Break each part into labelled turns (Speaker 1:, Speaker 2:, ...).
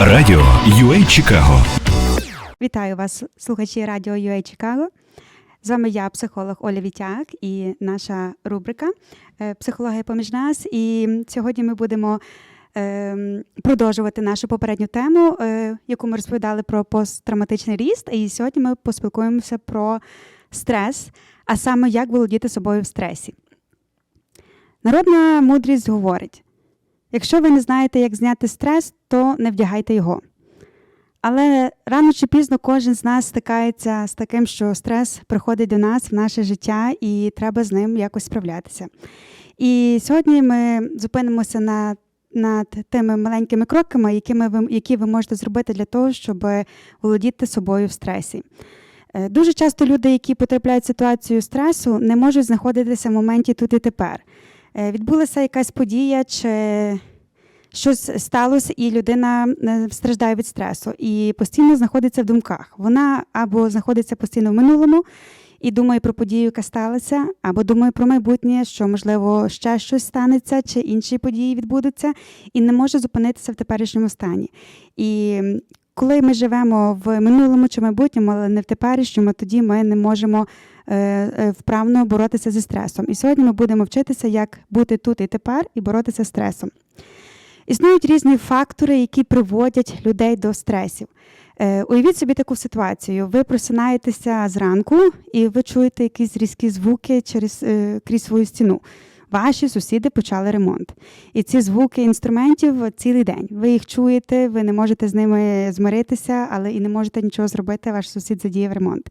Speaker 1: Радіо UA Чикаго.
Speaker 2: Вітаю вас, слухачі радіо UA Чикаго. З вами я, психолог Оля Вітяк, і наша рубрика е, Психологія поміж нас. І сьогодні ми будемо е, продовжувати нашу попередню тему, е, яку ми розповідали про посттравматичний ріст. І сьогодні ми поспілкуємося про стрес, а саме як володіти собою в стресі. Народна мудрість говорить: якщо ви не знаєте, як зняти стрес, то не вдягайте його. Але рано чи пізно кожен з нас стикається з таким, що стрес приходить до нас в наше життя, і треба з ним якось справлятися. І сьогодні ми зупинимося на, над тими маленькими кроками, якими ви, які ви можете зробити для того, щоб володіти собою в стресі. Е, Дуже часто люди, які потрапляють в ситуацію стресу, не можуть знаходитися в моменті тут і тепер. Е, Відбулася якась подія чи щось сталося, і людина е, страждає від стресу і постійно знаходиться в думках. Вона або знаходиться постійно в минулому і думає про подію, яка сталася, або думає про майбутнє, що можливо ще щось станеться, чи інші події відбудуться, і не може зупинитися в теперішньому стані. І коли ми живемо в минулому чи майбутньому, але не в теперішньому, тоді ми не можемо вправно боротися зі стресом. І сьогодні ми будемо вчитися, як бути тут і тепер і боротися з стресом. Існують різні фактори, які приводять людей до стресів. Е, уявіть собі таку ситуацію. Ви просинаєтеся зранку і ви чуєте якісь різкі звуки через, е, крізь свою стіну. Ваші сусіди почали ремонт. І ці звуки інструментів цілий день. Ви їх чуєте, ви не можете з ними змиритися, але і не можете нічого зробити, ваш сусід задіяв ремонт.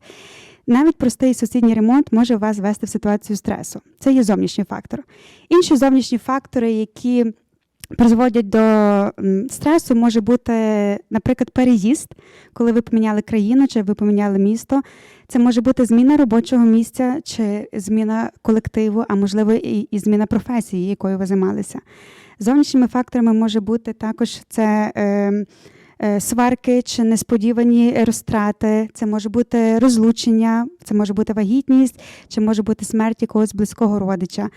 Speaker 2: Навіть простий сусідній ремонт може вас ввести в ситуацію стресу. Це є зовнішній фактор. Інші зовнішні фактори, які призводять до стресу, може бути, наприклад, переїзд, коли ви поміняли країну чи ви поміняли місто. Це може бути зміна робочого місця чи зміна колективу, а можливо і, і зміна професії, якою ви займалися. Зовнішніми факторами може бути також це. Е, Сварки чи несподівані розтрати, це може бути розлучення, це може бути вагітність, чи може бути смерть якогось близького родича.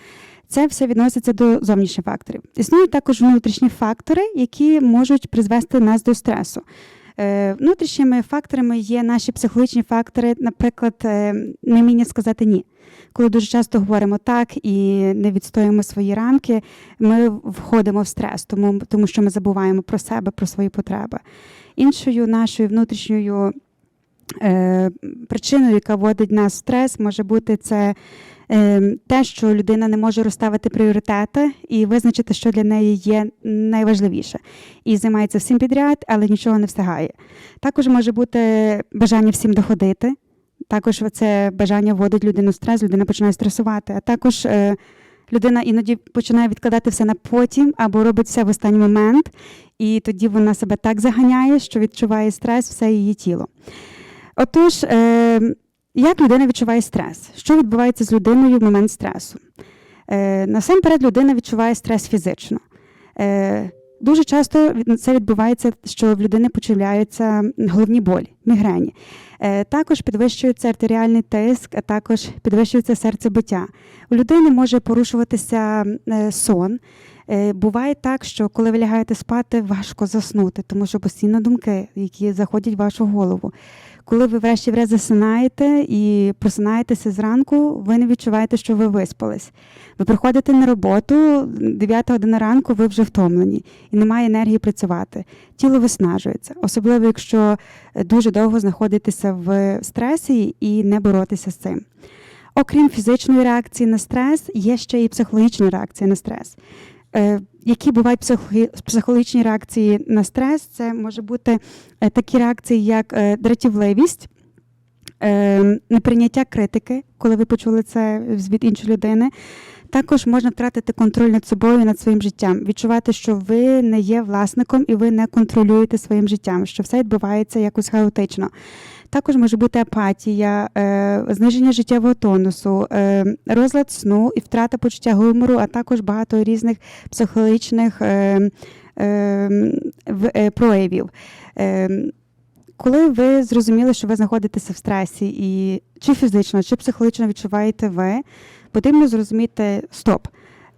Speaker 2: Це все відноситься до зовнішніх факторів. Існують також внутрішні фактори, які можуть призвести нас до стресу. Е, Внутрішніми факторами є наші психологічні фактори, наприклад, неміння невміння сказати ні. Коли дуже часто говоримо так і не відстоюємо свої рамки, ми входимо в стрес, тому, тому що ми забуваємо про себе, про свої потреби. Іншою нашою внутрішньою е, причиною, яка вводить нас в стрес, може бути це е, те, що людина не може розставити пріоритети і визначити, що для неї є найважливіше. І займається всім підряд, але нічого не встигає. Також може бути бажання всім доходити. Також це бажання вводить людину в стрес, людина починає стресувати. А також е, людина іноді починає відкладати все на потім або робить все в останній момент, і тоді вона себе так заганяє, що відчуває стрес все її тіло. Отож, е, як людина відчуває стрес? Що відбувається з людиною в момент стресу? Е, насамперед, людина відчуває стрес фізично. Е, дуже часто це відбувається, що в людини почуваються головні болі, мігрені. Також підвищується артеріальний тиск, а також підвищується серцебиття. У людини може порушуватися сон. Буває так, що коли ви лягаєте спати, важко заснути, тому що постійно думки, які заходять в вашу голову. Коли ви врешті-решт засинаєте і просинаєтеся зранку, ви не відчуваєте, що ви виспались. Ви приходите на роботу, 9 година ранку, ви вже втомлені і немає енергії працювати. Тіло виснажується, особливо якщо е, дуже довго знаходитеся в стресі і не боротися з цим. Окрім фізичної реакції на стрес, є ще і психологічна реакція на стрес. Які бувають психо- психологічні реакції на стрес? Це може бути е, такі реакції, як е, дратівливість, е, неприйняття критики, коли ви почули це від іншої людини. Також можна втратити контроль над собою, над своїм життям, відчувати, що ви не є власником і ви не контролюєте своїм життям, що все відбувається якось хаотично. Також може бути апатія, е, зниження життєвого тонусу, е, розлад сну і втрата почуття гумору, а також багато різних психологічних е, проявів. Коли ви зрозуміли, що ви знаходитеся в стресі, і чи фізично, чи психологічно відчуваєте ви, потрібно зрозуміти стоп.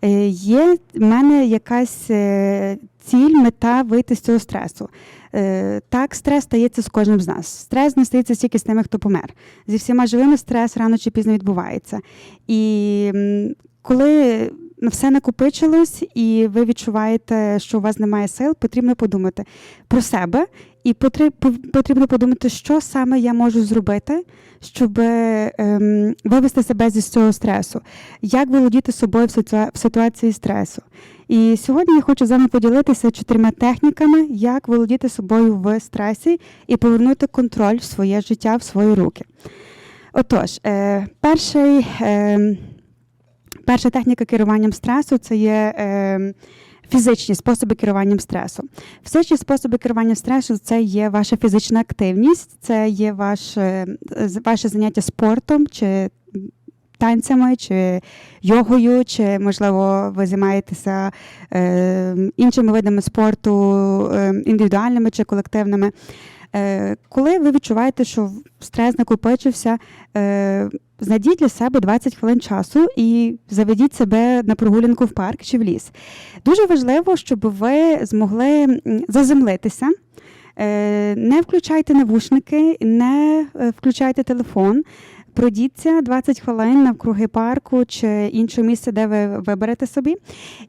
Speaker 2: Е, Є в мене якась е, ціль, мета вийти з цього стресу. Е, Так, стрес стається з кожним з нас. Стрес не стається тільки з тими, хто помер. Зі всіма живими стрес рано чи пізно відбувається. І коли все накопичилось, і ви відчуваєте, що у вас немає сил, потрібно подумати про себе, і потрібно подумати, що саме я можу зробити, щоб ем, вивести себе зі цього стресу, як володіти собою в ситуації стресу. І сьогодні я хочу з вами поділитися чотирма техніками, як володіти собою в стресі і повернути контроль в своє життя, в свої руки. Отож, е, перший, е, перша техніка керуванням стресу це є е, фізичні способи керуванням стресу. Фізичні способи керування стресу це є ваша фізична активність, це є ваше, ваше заняття спортом чи танцями, чи йогою, чи, можливо, ви займаєтеся е, іншими видами спорту, е, індивідуальними чи колективними. Е, коли ви відчуваєте, що стрес накопичився, е, знайдіть для себе 20 хвилин часу і заведіть себе на прогулянку в парк чи в ліс. Дуже важливо, щоб ви змогли заземлитися. Е, Не включайте навушники, не включайте телефон. Пройдіться 20 хвилин навкруги парку чи інше місце, де ви виберете собі,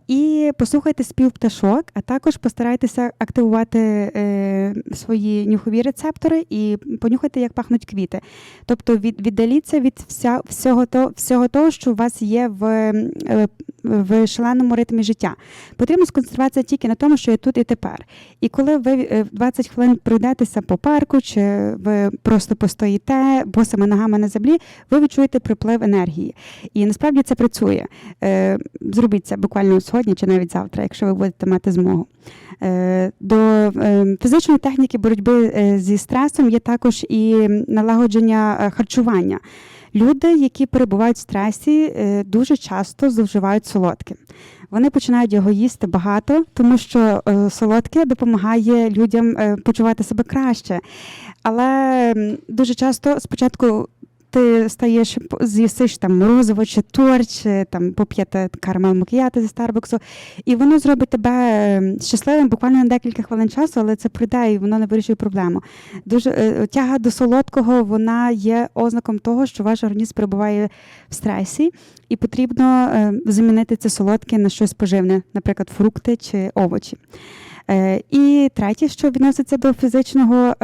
Speaker 2: і послухайте спів пташок, а також постарайтеся активувати е, свої нюхові рецептори і понюхайте, як пахнуть квіти. Тобто від, віддаліться від вся, всього, то, всього того, що у вас є в, е, в шаленому ритмі життя. Потрібно сконцентруватися тільки на тому, що є тут і тепер. І коли ви е, 20 хвилин пройдетеся по парку, чи ви просто постоїте босими ногами на землі, ви відчуєте приплив енергії. І насправді це працює. Е, Зробіть це буквально сьогодні чи навіть завтра, якщо ви будете мати змогу. Е, До е, фізичної техніки боротьби е, зі стресом є також і налагодження е, харчування. Люди, які перебувають в стресі, е, дуже часто зловживають солодким. Вони починають його їсти багато, тому що е, солодке допомагає людям е, почувати себе краще. Але дуже часто спочатку ти стаєш з'їсиш там морозиво чи торт, чи там поп'єте карамел макіяти зі Старбуксу, і воно зробить тебе е, щасливим буквально на декілька хвилин часу, але це пройде і воно не вирішує проблему. Дуже е, тяга до солодкого вона є ознаком того, що ваш організм перебуває в стресі, і потрібно е, замінити це солодке на щось поживне, наприклад, фрукти чи овочі. Е, І третє, що відноситься до фізичного.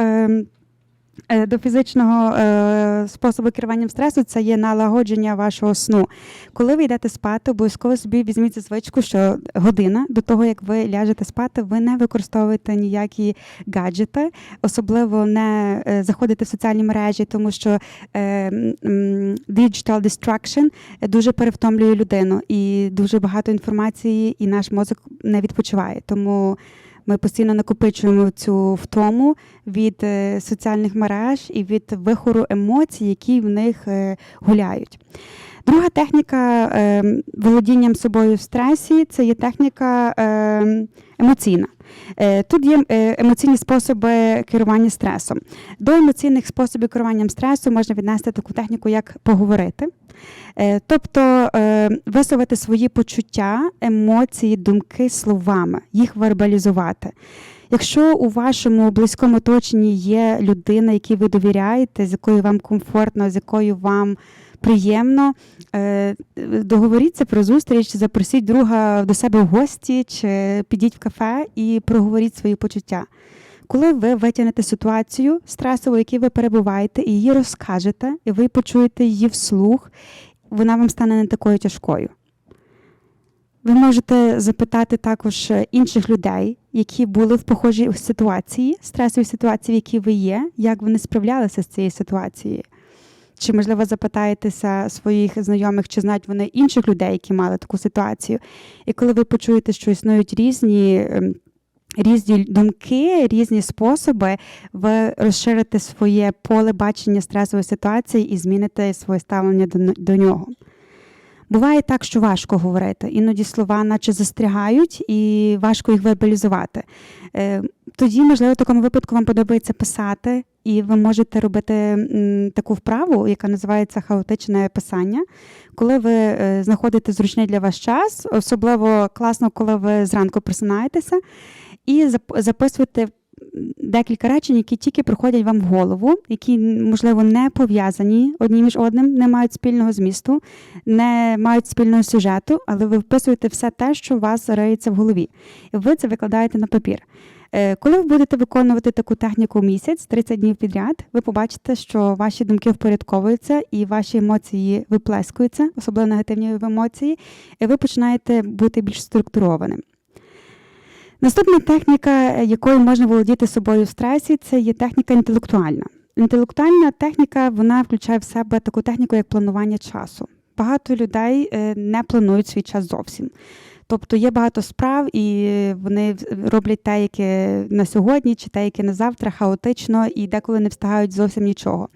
Speaker 2: Е, До фізичного е, способу керування стресу це є налагодження вашого сну. Коли ви йдете спати, обов'язково собі візьміть за звичку, що година до того, як ви ляжете спати, ви не використовуєте ніякі гаджети, особливо не е, заходите в соціальні мережі, тому що е, digital distraction дуже перевтомлює людину і дуже багато інформації, і наш мозок не відпочиває. Тому ми постійно накопичуємо цю втому від е, соціальних мереж і від вихору емоцій, які в них е, гуляють. Друга техніка е, володінням собою в стресі це є техніка емоційна. Тут є емоційні способи керування стресом. До емоційних способів керування стресу можна віднести таку техніку, як поговорити. Е, Тобто е, висловити свої почуття, емоції, думки словами, їх вербалізувати. Якщо у вашому близькому оточенні є людина, якій ви довіряєте, з якою вам комфортно, з якою вам приємно, е, договоріться про зустріч, запросіть друга до себе в гості, чи підіть в кафе і проговоріть свої почуття. Коли ви витягнете ситуацію стресову, в якій ви перебуваєте, і її розкажете, і ви почуєте її вслух, вона вам стане не такою тяжкою. Ви можете запитати також е, інших людей, які були в похожій ситуації, стресовій ситуації, в якій ви є, як вони справлялися з цією ситуацією. Чи, можливо, запитаєтеся своїх знайомих, чи знають вони інших людей, які мали таку ситуацію. І коли ви почуєте, що існують різні, ем, різні думки, різні способи, ви розширите своє поле бачення стресової ситуації і зміните своє ставлення до, до нього. Буває так, що важко говорити. Іноді слова наче застрягають і важко їх вербалізувати. Е, Тоді, можливо, в такому випадку вам подобається писати і ви можете робити таку вправу, яка називається хаотичне писання. Коли ви е, знаходите зручний для вас час, особливо класно, коли ви зранку просинаєтеся, і зап- записуєте декілька речень, які тільки приходять вам в голову, які, можливо, не пов'язані одні між одним, не мають спільного змісту, не мають спільного сюжету, але ви вписуєте все те, що у вас риється в голові. І ви це викладаєте на папір. Е, Коли ви будете виконувати таку техніку місяць, 30 днів підряд, ви побачите, що ваші думки впорядковуються і ваші емоції виплескуються, особливо негативні емоції, і ви починаєте бути більш структурованим. Наступна техніка, е, якою можна володіти собою в стресі, це є техніка інтелектуальна. Інтелектуальна техніка вона включає в себе таку техніку, як планування часу. Багато людей е, не планують свій час зовсім. Тобто є багато справ, і вони роблять те, яке на сьогодні, чи те, яке на завтра, хаотично, і деколи не встигають зовсім нічого.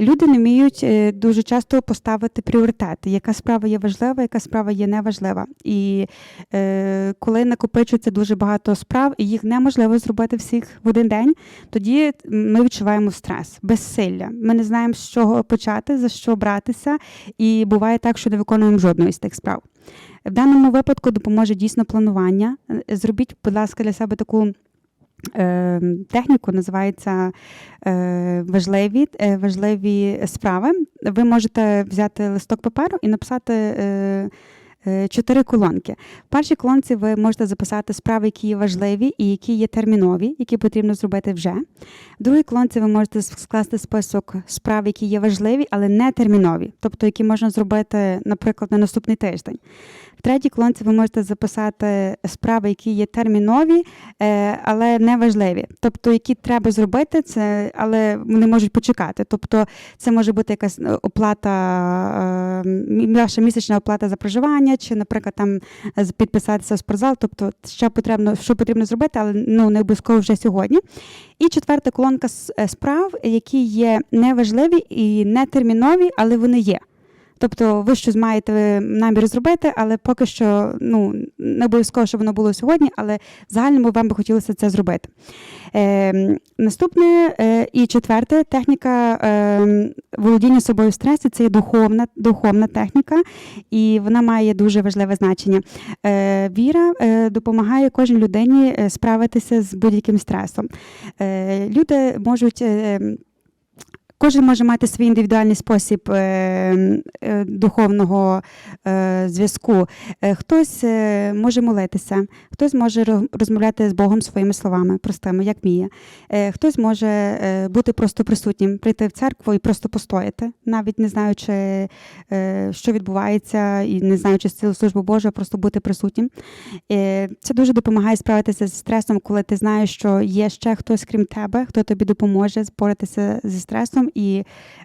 Speaker 2: Люди не вміють е, дуже часто поставити пріоритети, яка справа є важлива, яка справа є неважлива. І е, коли накопичується дуже багато справ, і їх неможливо зробити всіх в один день, тоді ми відчуваємо стрес, безсилля. Ми не знаємо, з чого почати, за що братися, і буває так, що не виконуємо жодної з тих справ. В даному випадку допоможе дійсно планування. Е, Зробіть, будь ласка, для себе таку техніку, називається е, важливі, е, важливі справи. Ви можете взяти листок паперу і написати. Е, Чотири колонки. В першій колонці ви можете записати справи, які є важливі і які є термінові, які потрібно зробити вже. В другій колонці ви можете скласти список справ, які є важливі, але не термінові, тобто які можна зробити, наприклад, на наступний тиждень. В третій колонці ви можете записати справи, які є термінові, е, але не важливі. Тобто, які треба зробити, це, але вони можуть почекати. Тобто, це може бути якась е, оплата, ваша місячна оплата за проживання, чи, наприклад, там е, підписатися в спортзал. Тобто, що потрібно, що потрібно зробити, але ну не обов'язково вже сьогодні. І четверта колонка е, справ, які є неважливі і не термінові, але вони є. Тобто ви щось маєте намір зробити, але поки що ну, не обов'язково, щоб воно було сьогодні, але в загальному вам би хотілося це зробити. Е, наступне е, і четверте техніка е, володіння собою в стресі це є духовна, духовна техніка, і вона має дуже важливе значення. Е, віра е, допомагає кожній людині е, справитися з будь-яким стресом. Е, люди можуть. Е, Кожен може мати свій індивідуальний спосіб е, е, духовного е, зв'язку. Хтось може молитися, хтось може розмовляти з Богом своїми словами, простими, як вміє. Хтось може бути просто присутнім, прийти в церкву і просто постояти, навіть не знаючи, що відбувається, і не знаючи цілу службу Божу, просто бути присутнім. Це дуже допомагає справитися зі стресом, коли ти знаєш, що є ще хтось крім тебе, хто тобі допоможе споратися зі стресом, і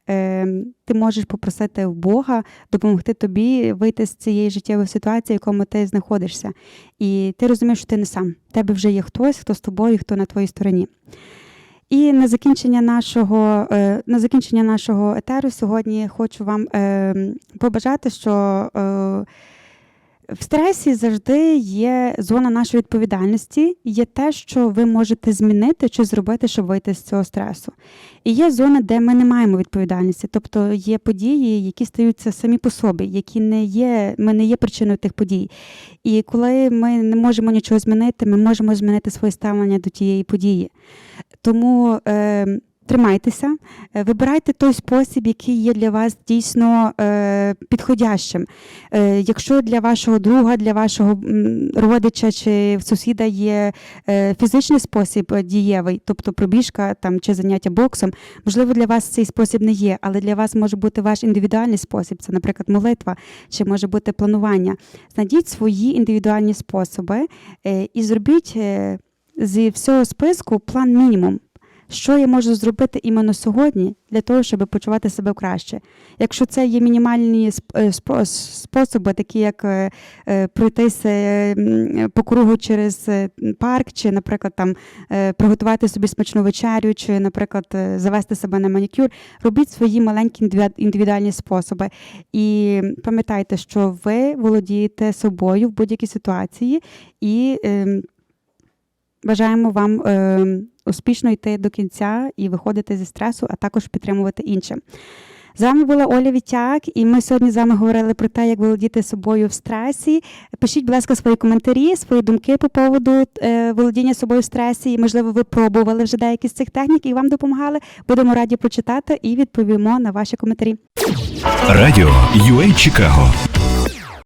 Speaker 2: е, ти можеш попросити в Бога допомогти тобі вийти з цієї життєвої ситуації, в якому ти знаходишся. І ти розумієш, що ти не сам. В тебе вже є хтось, хто з тобою, хто на твоїй стороні. І на закінчення нашого е, на закінчення нашого етеру сьогодні хочу вам е, побажати, що е, в стресі завжди є зона нашої відповідальності, є те, що ви можете змінити чи зробити, щоб вийти з цього стресу. І є зона, де ми не маємо відповідальності, тобто є події, які стаються самі по собі, які не є, ми не є причиною тих подій. І коли ми не можемо нічого змінити, ми можемо змінити своє ставлення до тієї події. Тому е, тримайтеся, е, вибирайте той спосіб, який є для вас дійсно е, підходящим. Е, якщо для вашого друга, для вашого родича чи сусіда є фізичний спосіб дієвий, тобто пробіжка там, чи заняття боксом, можливо, для вас цей спосіб не є, але для вас може бути ваш індивідуальний спосіб, це, наприклад, молитва, чи може бути планування. Знайдіть свої індивідуальні способи і зробіть зі всього списку план мінімум. Що я можу зробити іменно сьогодні для того, щоб почувати себе краще? Якщо це є мінімальні е, спо- способи, такі як е, е, пройтися по кругу через парк, чи, наприклад, там приготувати собі смачну вечерю, чи, наприклад, завести себе на манікюр, робіть свої маленькі індивідуальні способи. І пам'ятайте, що ви володієте собою в будь-якій ситуації, і е, бажаємо вам е, успішно йти до кінця і виходити зі стресу, а також підтримувати інше. З вами була Оля Вітяк, і ми сьогодні з вами говорили про те, як володіти собою в стресі. Пишіть, будь ласка, свої коментарі, свої думки по поводу е, володіння собою в стресі. І, можливо, ви пробували вже деякі з цих технік і вам допомагали. Будемо раді прочитати і відповімо на ваші коментарі.
Speaker 1: Радіо UA Чикаго